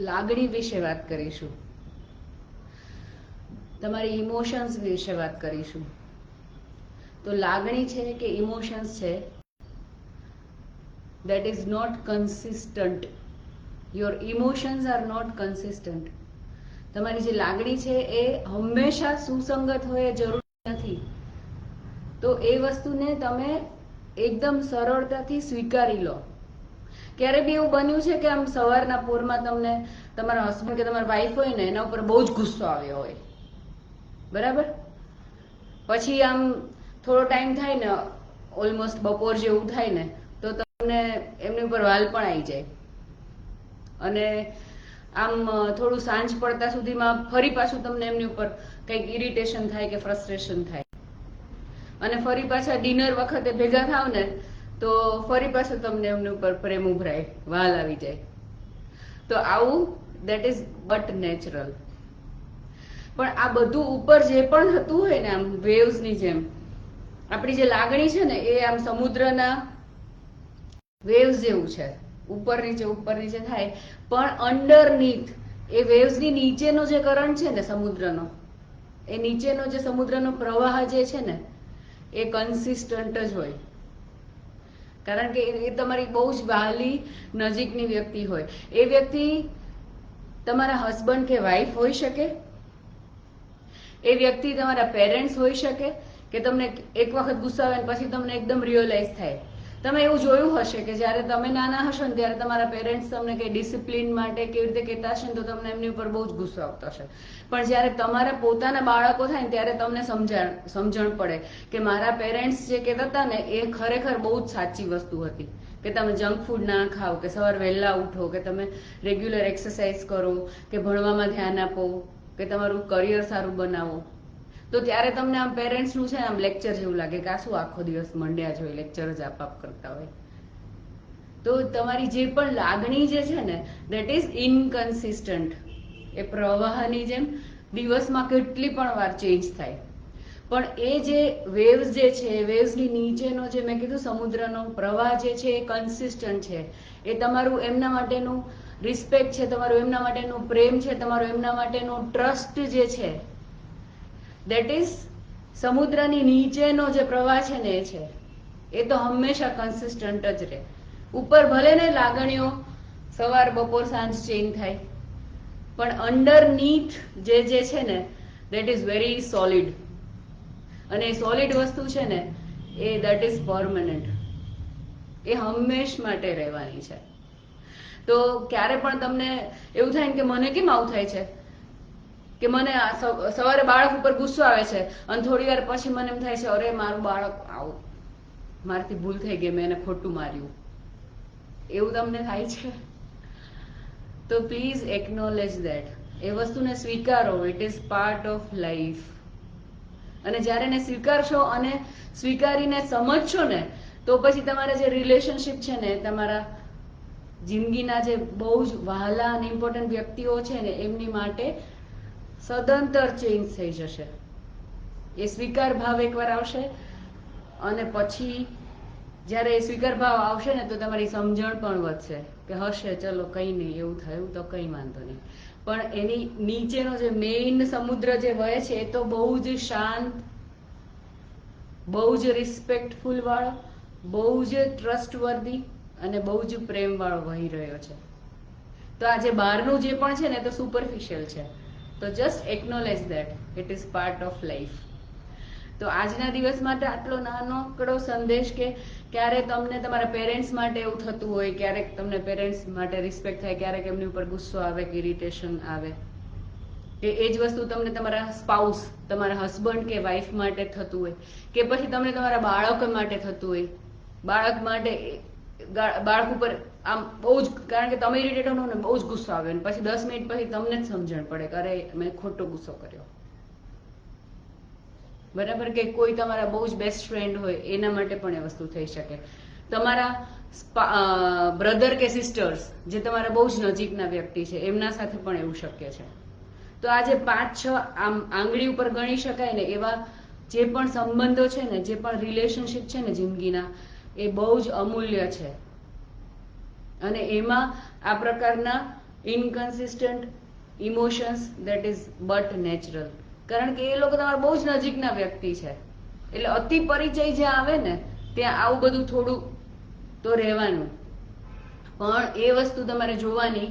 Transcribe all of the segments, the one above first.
લાગણી વિશે વાત કરીશું. તમારી ઇમોશન્સ વિશે વાત કરીશું. તો લાગણી છે કે ઇમોશન્સ છે? That is not consistent your emotions are not consistent તમારી જે લાગણી છે એ હંમેશા સુસંગત હોય જરૂરી નથી. તો એ વસ્તુને તમે એકદમ સરળતાથી સ્વીકારી લો. ક્યારે બી એવું બન્યું છે કે આમ સવારના પોરમાં તમને તમારા હસબન્ડ કે તમારા વાઈફ હોય ને, એના ઉપર બહુ જ ગુસ્સો આવ્યો હોય. બરાબર? પછી આમ થોડો ટાઈમ થાય ને ઓલમોસ્ટ બપોર જેવું થાય ને, તો તમને એમની ઉપર વાલ પણ આવી જાય. અને આમ થોડું સાંજ પડતા સુધીમાં ફરી પાછું તમને એમની ઉપર કંઈક ઇરિટેશન થાય કે ફ્રસ્ટ્રેશન થાય. અને ફરી પાછા ડિનર વખતે ભેગા થાવ ને તો ફરી પાછું તમને એમની ઉપર પ્રેમ ઉભરાય. વાલ આવી જાય. તો આવું દેટ ઇઝ બટ નેચરલ પણ આ બધું ઉપર જે પણ થતું હોય ને આમ વેવ્સની જેમ, આપણી જે લાગણી છે ને એ આમ સમુદ્રના વેવ્સ જેવું છે. ઉપર નીચે ઉપર નીચે થાય, પણ અંડરનીથ એ વેવ્સની નીચેનો જે કરંટ છે ને સમુદ્રનો, એ નીચેનો જે સમુદ્રનો પ્રવાહ જે છે ને, એ કન્સિસ્ટન્ટ જ હોય. કારણ કે એ તમારી બહુ જ વહાલી નજીકની વ્યક્તિ હોય. એ વ્યક્તિ તમારા હસબન્ડ કે વાઈફ હોઈ શકે. એ વ્યક્તિ તમારા પેરેન્ટ્સ હોઈ શકે, કે તમને એક વખત ગુસ્સો આવે પછી તમને એકદમ રિયલાઇઝ થાય. તમે એવું જોયું હશે કે જ્યારે તમે નાના હશો ને ત્યારે તમારા પેરેન્ટ્સ તમને કે ડિસિપ્લિન માટે કેવી રીતે કહેતા હશે ને તો તમને એમની ઉપર બહુ જ ગુસ્સો આવતો હશે. પણ જ્યારે તમારા પોતાના બાળકો થાય ને ત્યારે તમને સમજણ સમજણ પડે કે મારા પેરેન્ટ્સ જે કહેતા હતા ને એ ખરેખર બહુ જ સાચી વસ્તુ હતી. કે તમે જંક ફૂડ ના ખાઓ, કે સવાર વહેલા ઉઠો, કે તમે રેગ્યુલર એક્સરસાઇઝ કરો, કે ભણવામાં ધ્યાન આપો, કે તમારું કરિયર સારું બનાવો. તો ત્યારે તમને આમ પેરેન્ટ્સનું છે આમ લેક્ચર જેવું લાગે કે આ શું આખો દિવસ મંડ્યા જ લેક્ચર જ આપ આપ કરતા હોય. તો તમારી જે પણ લાગણી જે છે ને દેટ ઇઝ ઇનકન્સિસ્ટન્ટ એ પ્રવાહની જેમ દિવસમાં કેટલી પણ વાર ચેન્જ થાય. પણ એ જે વેવ્સ જે છે વેવ્સની નીચેનો જે મેં કીધું સમુદ્રનો પ્રવાહ જે છે એ કન્સિસ્ટન્ટ છે. એ તમારું એમના માટેનું રિસ્પેક્ટ છે, તમારું એમના માટેનું પ્રેમ છે, તમારું એમના માટેનું ટ્રસ્ટ જે છે દેટ ઇઝ સમુદ્રની નીચેનો જે પ્રવાહ છે ને એ છે. એ તો હંમેશા કન્સિસ્ટન્ટ જ રહે. ઉપર ભલે ને લાગણીઓ સવાર બપોર સાંજ ચેન્જ થાય, પણ અંડરનીથ જે જે છે ને દેટ ઇઝ વેરી સોલિડ અને એ સોલિડ વસ્તુ છે ને, એ દેટ ઇઝ પરમનન્ટ એ હંમેશ માટે રહેવાની છે. તો ક્યારે પણ તમને એવું થાય કે મને કેમ આવું થાય છે? કે મને સવારે બાળક ઉપર ગુસ્સો આવે છે અને થોડી વાર પછી મને એમ થાય છે, અરે, મારું બાળક આવું. મારાથી ભૂલ થઈ ગઈ, મેં એને ખોટું માર્યું. એવું તમને થાય છે? તો પ્લીઝ એકનોલેજ દેટ એ વસ્તુને સ્વીકારો. It is part of life અને જ્યારે એને સ્વીકારશો અને સ્વીકારીને સમજશો ને, તો પછી તમારા જે રિલેશનશિપ છે ને, તમારા જિંદગીના જે બહુ જ વહાલા અને ઇમ્પોર્ટન્ટ વ્યક્તિઓ છે ને, એમની માટે સદંતર ચેન્જ થઈ જશે. એ સ્વીકાર ભાવ એકવાર આવશે અને પછી જ્યારે એ સ્વીકાર ભાવ આવશે ને તો તમારી સમજણ પણ વધશે કે હશે, ચલો કંઈ નહીં, એવું થયું તો કંઈ વાંધો નહીં. પણ એની નીચેનો જે મેઇન સમુદ્ર જે વહે છે એ તો બહુ જ શાંત, બહુ જ રિસ્પેક્ટફુલ વાળો, બહુ જ ટ્રસ્ટવર્ધી અને બહુ જ પ્રેમ વાળો વહી રહ્યો છે. તો આ જે બહારનું જે પણ છે ને તો સુપરફિશિયલ છે. તો just acknowledge that it is part of life તો આજના દિવસ માટે આટલો નાનકડો સંદેશ કે ક્યારેક તમને તમારા પેરેન્ટ્સ માટે એવું થતું હોય, ક્યારેક તમને પેરેન્ટ્સ માટે રિસ્પેક્ટ થાય, ક્યારેક એમની ઉપર ગુસ્સો આવે કે ઇરિટેશન આવે. કે એ જ વસ્તુ તમને તમારા સ્પાઉસ તમારા હસબન્ડ કે વાઈફ માટે થતું હોય. કે પછી તમને તમારા બાળકો માટે થતું હોય. બાળક માટે બાળક ઉપર આમ બહુ જ કારણ કે તમે ઇરિટેટ હો ને બહુ જ ગુસ્સો આવે ને પછી દસ મિનિટ પછી તમને જ સમજણ પડે કે અરે, મેં ખોટો ગુસ્સો કર્યો. બરાબર કે કોઈ તમારા બહુ જ બેસ્ટ ફ્રેન્ડ હોય, એના માટે પણ એ વસ્તુ થઈ શકે. તમારા બ્રધર કે સિસ્ટર્સ જે તમારા બહુ જ નજીકના વ્યક્તિ છે, એમના સાથે પણ એવું શક્ય છે. તો આ જે પાંચ છ આમ આંગળી ઉપર ગણી શકાય ને, એવા જે પણ સંબંધો છે ને, જે પણ રિલેશનશિપ છે ને જિંદગીના, એ બહુ જ અમૂલ્ય છે. અને એમાં આ પ્રકારના inconsistent emotions that is but natural કારણ કે એ લોકો તમારા બહુ જ નજીકના વ્યક્તિ છે. એટલે અતિ પરિચય જે આવે ને, ત્યાં આવું બધું થોડું તો રહેવાનું. પણ એ વસ્તુ તમારે જોવાની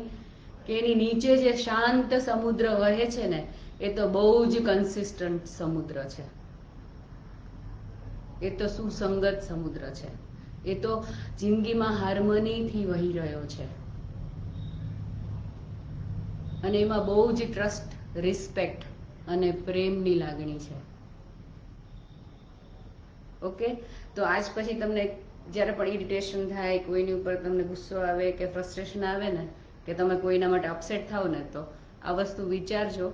કે એની નીચે જે શાંત સમુદ્ર વહે છે ને, એ તો બહુ જ કન્સિસ્ટન્ટ સમુદ્ર છે. એ તો સુસંગત સમુદ્ર છે. એ તો જિંદગીમાં હાર્મનીથી વહી રહ્યો છે. અને એમાં બહુ જ ટ્રસ્ટ, રિસ્પેક્ટ અને પ્રેમની લાગણી છે. ઓકે? તો આજ પછી તમને જ્યારે પણ ઇરિટેશન થાય, કોઈની ઉપર તમને ગુસ્સો આવે કે ફ્રસ્ટ્રેશન આવે ને, કે તમે કોઈના માટે અપસેટ થાવ ને, તો આ વસ્તુ વિચારજો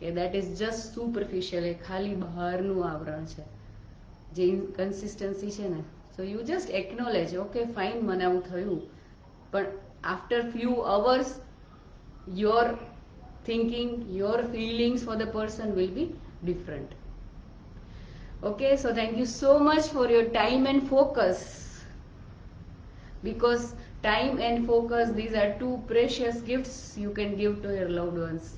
કે દેટ ઇઝ જસ્ટ સુપરફિશિયલ એ ખાલી બહારનું આવરણ છે. જે ઇનકન્સિસ્ટન્સી છે ને so you just acknowledge okay fine મને આવું થયું પણ after few hours your thinking your feelings for the person will be different okay so thank you so much for your time and focus because time and focus these are two precious gifts you can give to your loved ones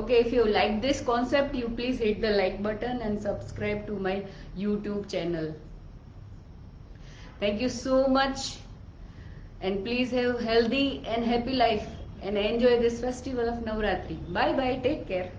okay if you like this concept you please hit the like button and subscribe to my youtube channel thank you so much and please have healthy and happy life and enjoy this festival of Navratri. Bye bye. Take care.